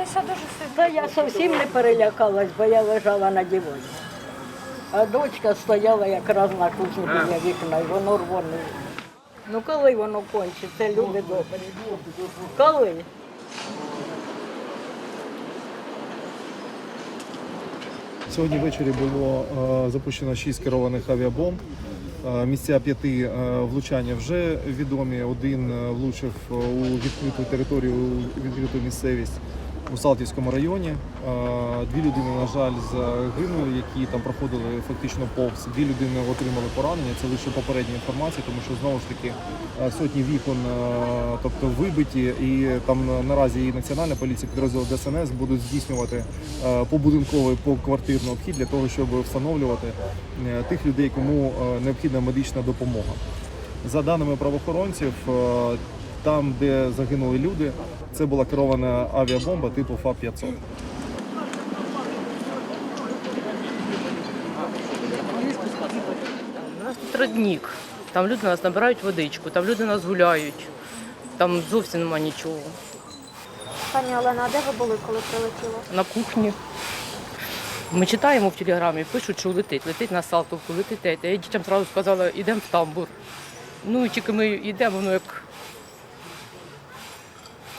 перелякалися дуже сильно. Та я зовсім не перелякалась, бо я лежала на дивані. А дочка стояла якраз на кухні біля вікна, і воно рвонуло. Ну коли воно кончиться, люди добрі? Коли? Сьогодні ввечері було е, запущено шість керованих авіабомб. Е, Місця п'яти е, влучання вже відомі. Один е, влучив у відкриту територію, у відкриту місцевість у Салтівському районі. Е, Дві людини, на жаль, загинули, які там проходили фактично повз. Дві людини отримали поранення. Це лише попередня інформація, тому що знову ж таки е, сотні вікон, е, тобто вибиті, і там наразі і національна поліція підрозділ ДСНС будуть здійснювати побудинковий поквартирний обхід для того, щоб встановлювати тих людей, кому необхідна медична допомога. За даними правоохоронців, там, де загинули люди, це була керована авіабомба типу ФА-500. У нас тут родник. Там люди нас набирають водичку, там люди нас гуляють. Там зовсім нема нічого. Пані Олена, а де ви були, коли прилетіло? На кухні. Ми читаємо в телеграмі, пишуть, що летить, летить на Салтовку, летить. Я дітям одразу сказала, йдемо в тамбур. Ну і тільки ми йдемо, воно як.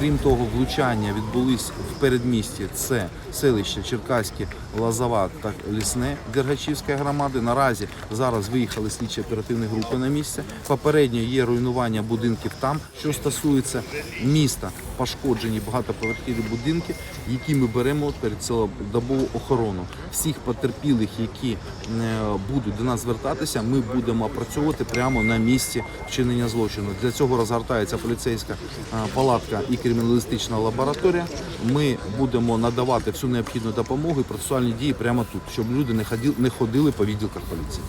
Крім того, влучання відбулись в передмісті. Це селище Черкаське, Лазава та Лісне Дергачівської громади. Наразі зараз виїхали слідчі оперативні групи на місце. Попередньо є руйнування будинків там. Що стосується міста, пошкоджені багатоповерхові будинки, які ми беремо перед цілодобову охорону. Всіх потерпілих, які е, будуть до нас звертатися, ми будемо опрацьовувати прямо на місці вчинення злочину. Для цього розгортається поліцейська е, палатка і криміналістична лабораторія. Ми будемо надавати всю необхідну допомогу і процесуальні дії прямо тут, щоб люди не ходили, по відділках поліції.